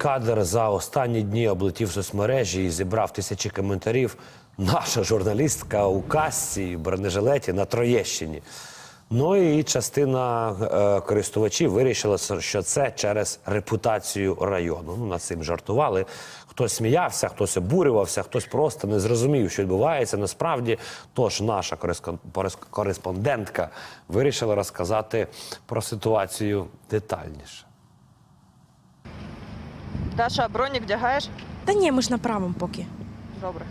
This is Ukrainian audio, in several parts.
кадр за останні дні облетів соцмережі і зібрав тисячі коментарів. Наша журналістка у касці і бронежилеті на Троєщині. Ну і частина е, користувачів вирішила, що це через репутацію району. Ну, над цим жартували. Хтось сміявся, хтось обурювався, хтось просто не зрозумів, що відбувається насправді. Тож наша кореспондентка вирішила розказати про ситуацію детальніше. Даша, бронік вдягаєш? Та ні, ми ж на правому поки. Добре.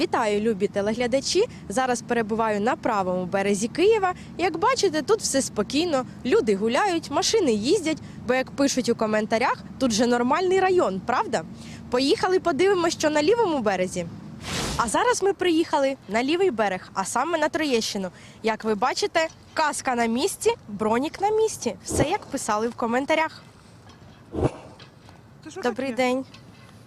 Вітаю, любі телеглядачі. Зараз перебуваю на правому березі Києва. Як бачите, тут все спокійно. Люди гуляють, машини їздять, бо як пишуть у коментарях, тут же нормальний район, правда? Поїхали, подивимося, що на лівому березі. А зараз ми приїхали на лівий берег, а саме на Троєщину. Як ви бачите, каска на місці, бронік на місці. Все як писали в коментарях. Це що Добрий таке? день.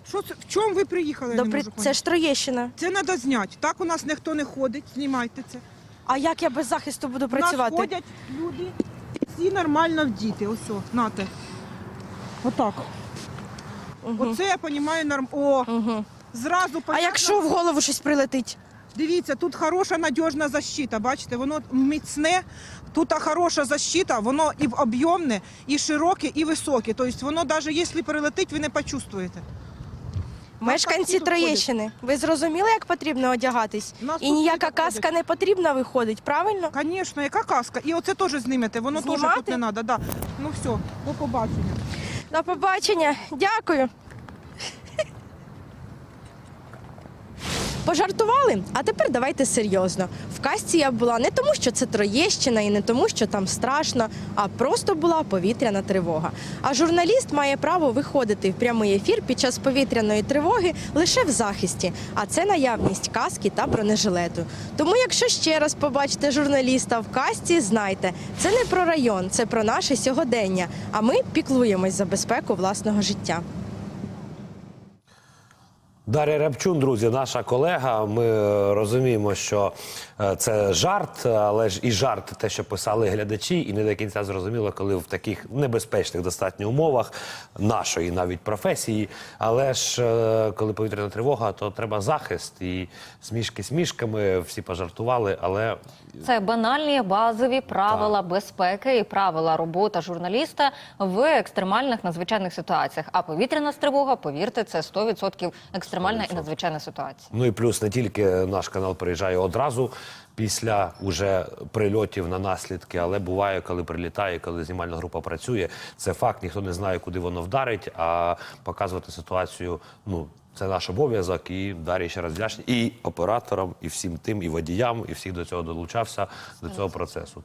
Що це? В чому ви приїхали? я не Добрий... можу Це поняти. ж Троєщина. Це треба зняти. Так у нас ніхто не ходить. Знімайте це. А як я без захисту буду У нас працювати? ходять люди, всі нормально вдіти. Ось, о, нате. Отак. Оце я розумію норм. О, Угу. зразу А понятно. якщо в голову щось прилетить? Дивіться, тут хороша надіжна защита. Бачите, воно міцне, тут хороша защита, воно і об'ємне, і широке, і високе. Тобто воно навіть якщо перелетить, ви не почувствуєте. Мешканці Троєщини, ви зрозуміли, як потрібно одягатись? Нас І тут ніяка всі каска не потрібна виходить, правильно? Звісно, яка казка. І оце теж знімете, воно теж Знімати? тут не треба. Да. Ну все, до побачення. До побачення, дякую. Пожартували? А тепер давайте серйозно. В касті я була не тому, що це Троєщина, і не тому, що там страшно, а просто була повітряна тривога. А журналіст має право виходити в прямий ефір під час повітряної тривоги лише в захисті, а це наявність каски та бронежилету. Тому, якщо ще раз побачите журналіста в касті, знайте, це не про район, це про наше сьогодення. А ми піклуємось за безпеку власного життя. Дар'я Рябчун, друзі, наша колега. Ми е, розуміємо, що е, це жарт, але ж і жарт, те, що писали глядачі, і не до кінця зрозуміло, коли в таких небезпечних достатньо умовах нашої навіть професії. Але ж е, коли повітряна тривога, то треба захист і смішки смішками. Всі пожартували, але Це банальні базові правила безпеки і правила роботи журналіста в екстремальних надзвичайних ситуаціях. А повітряна тривога, повірте, це 100% екстремальна і надзвичайна ситуація. Ну і плюс не тільки наш канал приїжджає одразу після уже прильотів на наслідки, але буває, коли прилітає, коли знімальна група працює. Це факт, ніхто не знає, куди воно вдарить, а показувати ситуацію. Ну це наш обов'язок. І Дар'я ще раз вдячний і операторам, і всім тим, і водіям, і всіх до цього долучався до цього процесу.